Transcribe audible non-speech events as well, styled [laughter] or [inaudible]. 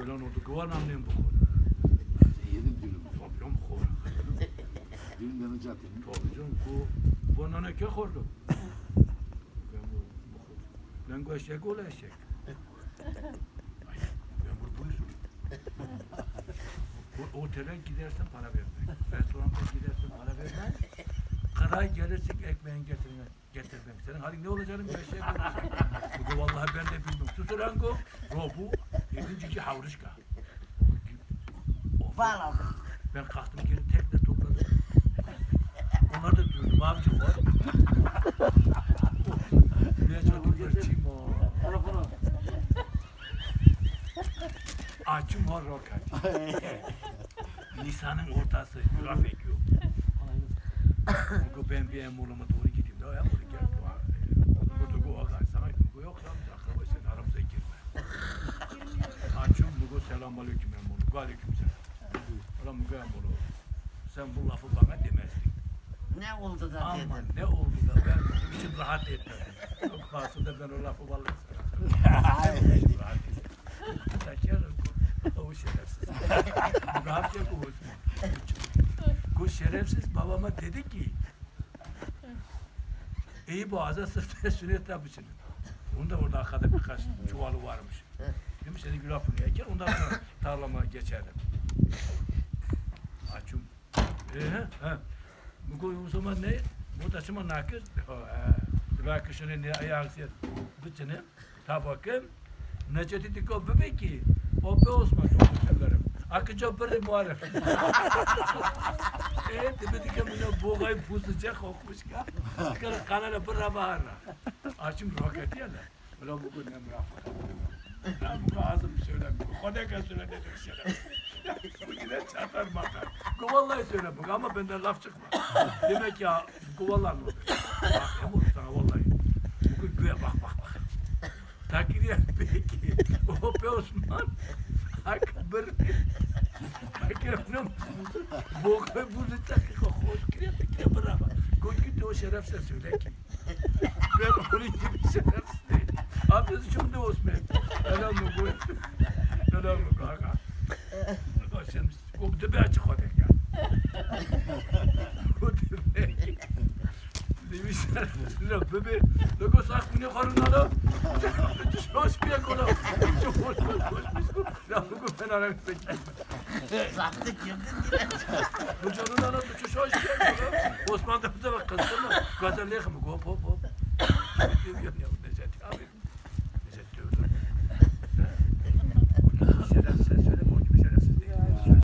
Öyle oldu. Kıvan anlayayım bu konu. Yedim dürüm. Tabii canım konu. Dürüm yanıcı atayım. Tabii canım bu bana ne ke kordu. Ben bu bu bu eşek ol eşek. Ben bu polis O otele gidersen para vermek. Restoranda gidersen para vermek. Karay gelirsin ekmeğin getirmek. Getirmek. Senin halin ne olacağını bir eşek olacak. Bu da vallahi ben de bilmiyorum. Susurango, robu, yedinci havrışka. Bağladım. Ben kalktım geri tekne topladım. Onlar da diyordum abicim var. Ne çok geçeyim o. Açım var rokat. [laughs] Nisan'ın ortası grafik yok. Bu ben bir emuruma doğru gideyim. Daha emuru gel. Bu da bu ağay sana bu yok lan. Akraba sen aramıza girme. Açım bu selam aleyküm emuru. Aleyküm selam. Ulan bu emuru. Sen bu lafı bana demezdin. Ne oldu da Ama dedim. ne oldu da ben içim rahat etmedim. Yok aslında ben o lafı vallahi. İçim rahat etmedim. Teker o şerefsiz. Bu ne yapacak o Osman? Şerefsiz babama dedi ki iyi boğaza sırtına [laughs] sünnet yapışın. Onda orada arkada birkaç çuvalı varmış. Demiş seni gül hapını eker ondan sonra tarlama geçerdim. Açım. Ee, he. Bu koyu zaman ne? Bu taşıma nakır. Rakışını ne ayağı siyah. Bütünü. Tabakım. Necati diko bebek ki. O be Osman çok. Akıca bir muharrem. [laughs] Eee demedik ki bunu boğayı pusacak okmuş ki. Çıkar kanala bir rabaharla. Açım roket ya da. Ulan bugün ne mürafaka. Lan bu ağzım söylemiyor. Kodeka söylenecek şeyler. Bu yine çatar matar. Bu vallahi söylemiyor ama benden laf çıkmaz. Demek ya kuvallar mı? Bak Emur sana vallahi. Bugün güve bak bak bak. Takriye peki. O be Osman. Akbar. Akbar'ın bu bu lütfen hoş kreatif ki bravo. Koy git o şerefsiz söyle ki. Ben onu gibi şerefsiz değil. Abi şimdi Osman. Selam mı bu? Selam mı kaka? Başım. O bir de bir açık odek ya. O demek. Demişler, la bebe, luego sak mı ne karın ala? Hoş bir kola. Çok hoş hoş hoş biz aramıza Zaten girdin yine. Bu canın anam uçuş hoş geldin. Osman da bize bak kızdırma. Gazelliye kımık hop hop hop. Gidiyor ya.